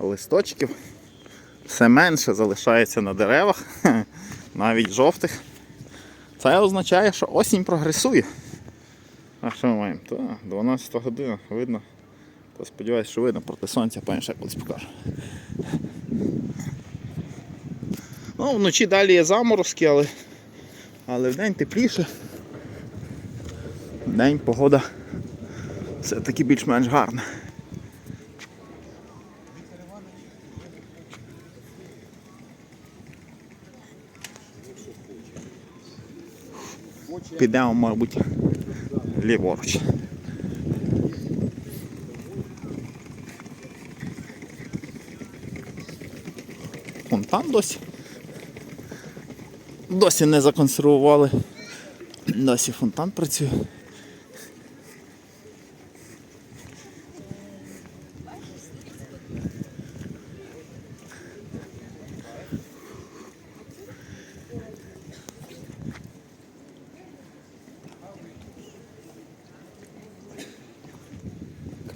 листочків. Все менше залишається на деревах, навіть жовтих. Це означає, що осінь прогресує. А що ми маємо? Так, 12 година, видно. То сподіваюся, що видно проти сонця, пані ще колись покажу. Ну, вночі далі є заморозки, але, але вдень тепліше. Вдень погода все-таки більш-менш гарна. Підемо, мабуть, ліворуч. Фонтан досі. Досі не законсервували. Досі фонтан працює.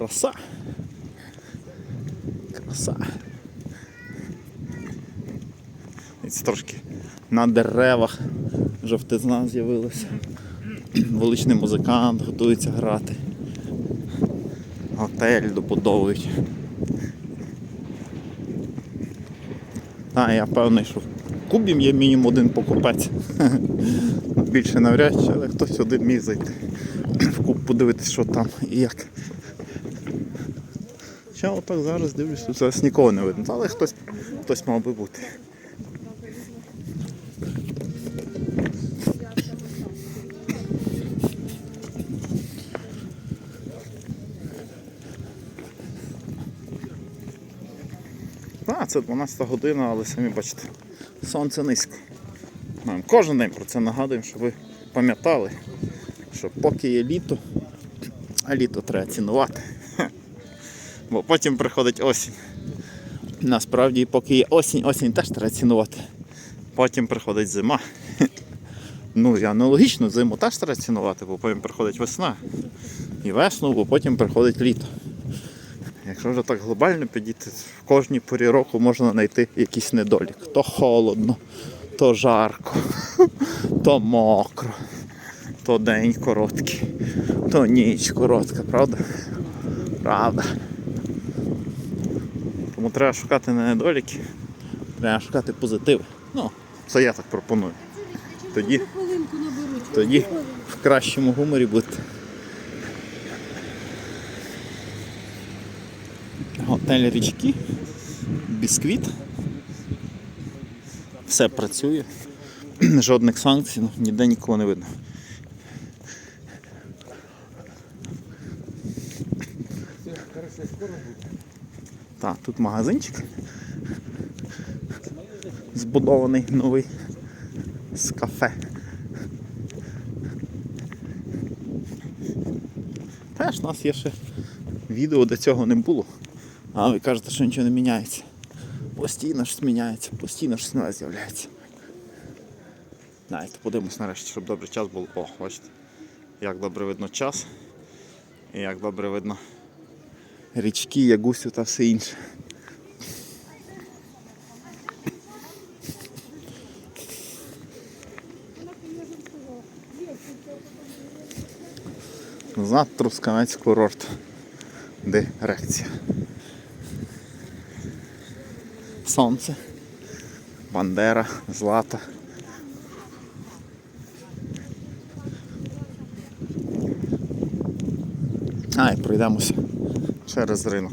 Краса. Краса. Ось трошки на деревах жовтизна з'явилася. Вуличний музикант готується грати. Готель добудовують. А, я певний, що в Кубі є мінімум один покупець. Більше навряд чи, але хтось один міг зайти в Куб подивитися, що там і як. Хоча отак зараз дивлюсь, тут зараз нікого не видно, але хтось, хтось мав би бути. Так, це 12 година, але самі бачите, сонце низько. Ми кожен день про це нагадуємо, щоб ви пам'ятали, що поки є літо, а літо треба цінувати. Бо потім приходить осінь. Насправді, поки є осінь, осінь теж треба цінувати. Потім приходить зима. Ну і аналогічно зиму теж треба цінувати, бо потім приходить весна. І весну, бо потім приходить літо. Якщо вже так глобально підійти, в кожній порі року можна знайти якийсь недолік. То холодно, то жарко, то мокро, то день короткий, то ніч коротка, правда? Правда. Тому треба шукати не недоліки, треба шукати позитив. Ну, це я так пропоную. Тоді, тоді в кращому гуморі бути. Готель річки, бісквіт. Все працює. Жодних санкцій, ну, ніде нікого не видно. Так, тут магазинчик. Збудований новий з кафе. Теж у нас є ще відео, де цього не було. А ви кажете, що нічого не міняється. Постійно щось міняється, постійно щось нове з'являється. Давайте подивимось нарешті, щоб добре час було. О, бачите, як добре видно час. І як добре видно річки, ягусю та все інше. Назад Трускавець курорт. Дирекція. Сонце. Бандера, злата. А, і пройдемося через ринок.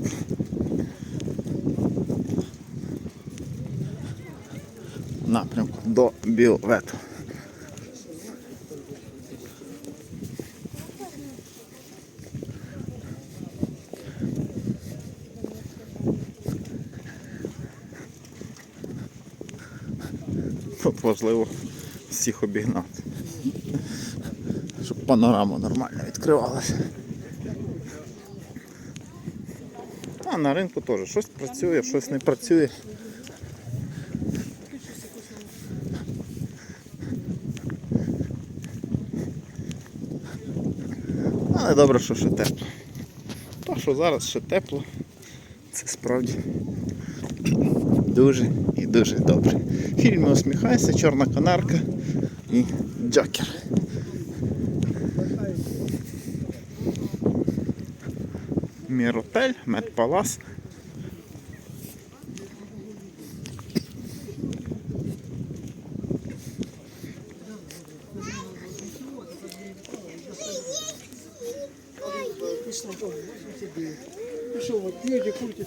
Напрямку до Білвету. Тут важливо всіх обігнати. Щоб панорама нормально відкривалася. А на ринку теж щось працює, щось не працює. Але добре, що ще тепло. То, що зараз ще тепло, це справді Дуже і дуже добре. В фільмі усміхайся, чорна канарка і Джокер. Міротель, Медпалас. Пішов, от п'єте, курите.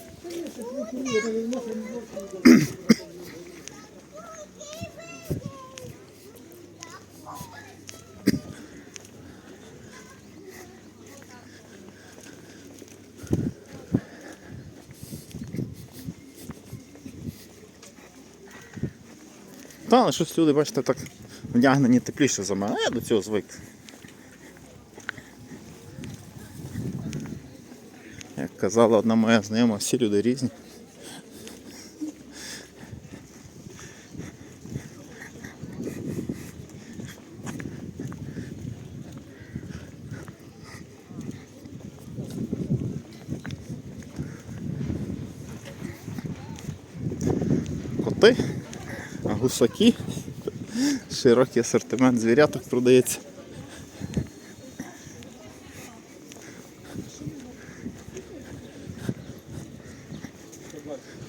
Та, але щось люди, бачите, так вдягнені тепліше за мене. Я до цього звик. Як казала одна моя знайома, всі люди різні. Коти, а гусаки. Широкий асортимент звіряток продається.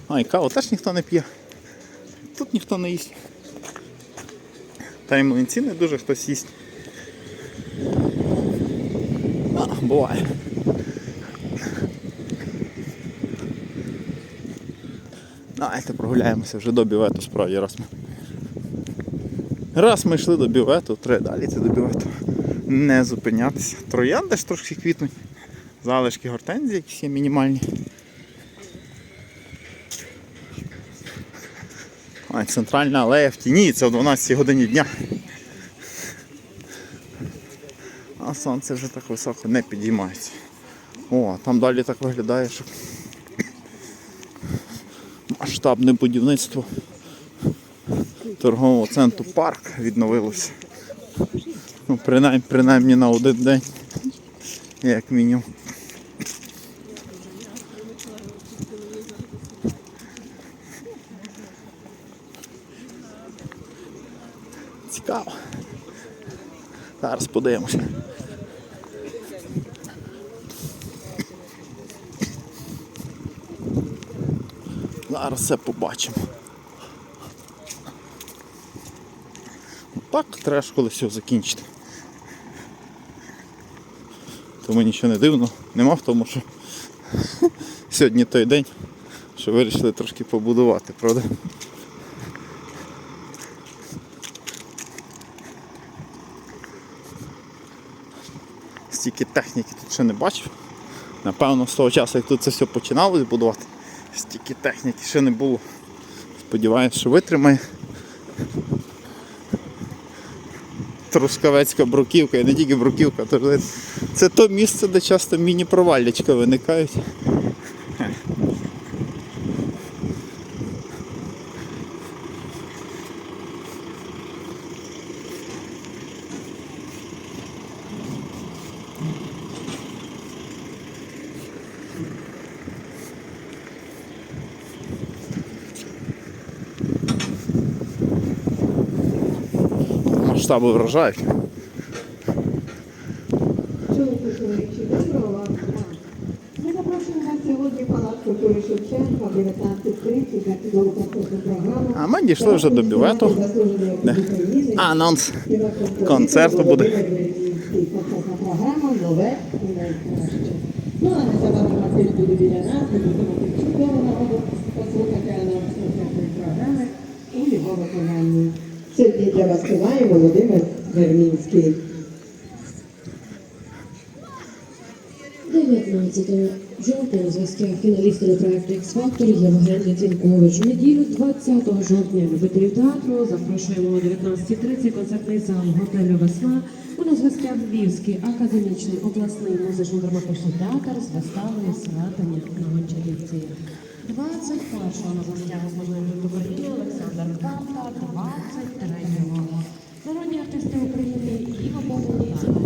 А, і каву теж ніхто не п'є. Тут ніхто не їсть. Та й млинці не дуже хтось їсть. А, буває. Давайте прогуляємося вже до бювету справді раз ми. Раз ми йшли до бювету, треба далі йти до бювету. Не зупинятися. Троянди ж трошки квітнуть. Залишки гортензії якісь є мінімальні. А, центральна алея в тіні, це о 12 годині дня. А сонце вже так високо не підіймається. О, там далі так виглядає, що масштабне будівництво торгового центру парк відновилося. Ну, принаймні, принаймні на один день, як мінімум. Цікаво. Зараз подивимося. Зараз все побачимо. Так, треба ж колись все закінчити. Тому нічого не дивно, нема в тому, що сьогодні той день, що вирішили трошки побудувати, правда? Стільки техніки тут ще не бачив. Напевно, з того часу, як тут це все починалось будувати, стільки техніки ще не було. Сподіваюсь, що витримає. Трускавецька бруківка, і не тільки бруківка, то це то місце, де часто міні-проваллячка виникають. Масштаби вражають. Доброго вам дня. Ми запрошуємо на сьогодні Палац культури Шевченка 19.30 на чудову концертну програму. А ми дійшли вже до бювету. Анонс концерту буде. Ну а незабаром артист буде біля нас, ми будемо чудову нагоду послухати анонс концертної програми у його виконанні. Сьогодні для вас співає Володимир Вермінський. 19 жовтня у зв'язку фіналістами проекту X-Factor Євген Яцінкович. У неділю 20 жовтня любителів театру запрошуємо о 19.30 концертний зал готелю Весна. У нас гостях Львівський академічний обласний музично-драматичний театр з виставою «Сватання на Гончарівці. 21-го на гостях з можливим Україні Олександр Карта, 23-го. Народні артисти України і обов'язково